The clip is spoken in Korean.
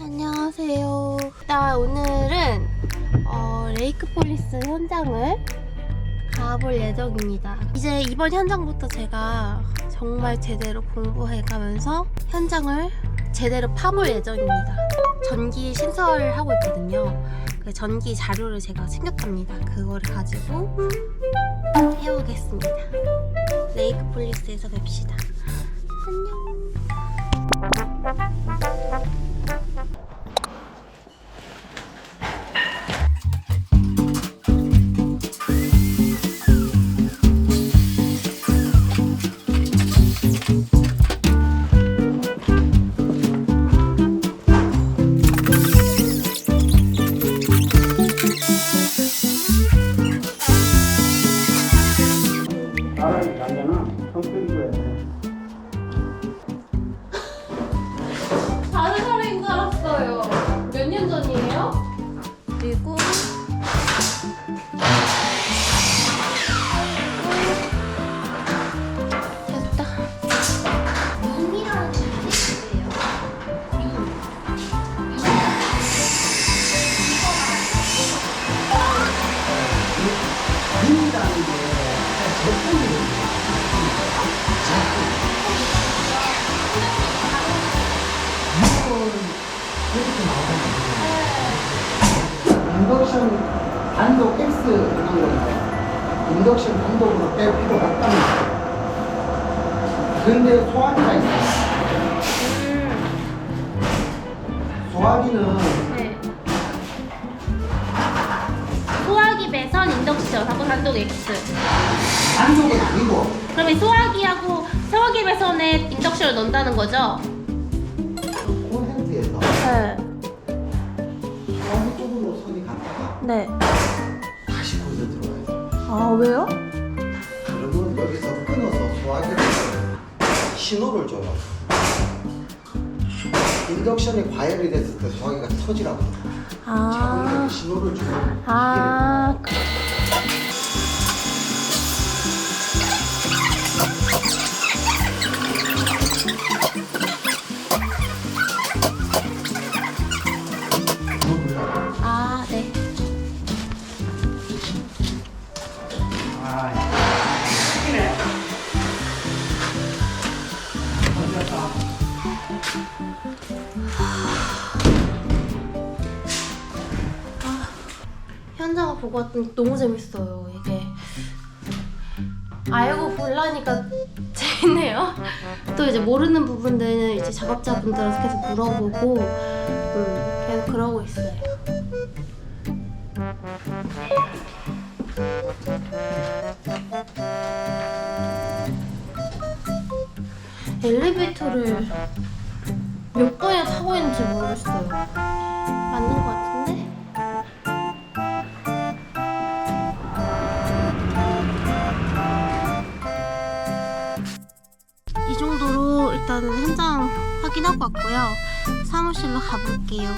안녕하세요. 나 오늘은 어, 레이크폴리스 현장을 가볼 예정입니다. 이제 이번 현장부터 제가 정말 제대로 공부해가면서 현장을 제대로 파볼 예정입니다. 전기 신설을 하고 있거든요. 그 전기 자료를 제가 챙겼답니다. 그거를 가지고 해오겠습니다. 레이크폴리스에서 뵙시다. 안녕. 남자는 성격이고요. 인덕션 단독 X 하는 겁니다. 인덕션 단독으로 뺄 필요 없다는 거예요. 근데 소화기가 있어요. 소화기는 네. 소화기 배선 인덕션 하고 단독 X. 단독은 아니고 그러면 소화기하고 소화기 배선에 인덕션을 넣는다는 거죠? 콘센트에서 네. 소화기 쪽으로 선이 갔다가 네. 다시 거기서 들어와요. 아 왜요? 그러면 여기서 끊어서 소화기를 신호를 줘요. 인덕션이 과열이 됐을 때 소화기가 터지라고. 자동적인 신호를 주고 아. 어디갔다? 현장을 보고 왔더니 너무 재밌어요. 이게 알고 보려니까 재밌네요. 또 이제 모르는 부분들은 이제 작업자분들한테 계속 물어보고 음, 계속 그러고 있어요. 엘리베이터를 몇 번이나 타고 있는지 모르겠어요. 맞는 것 같은데? 이 정도로 일단 현장 확인하고 왔고요. 사무실로 가볼게요.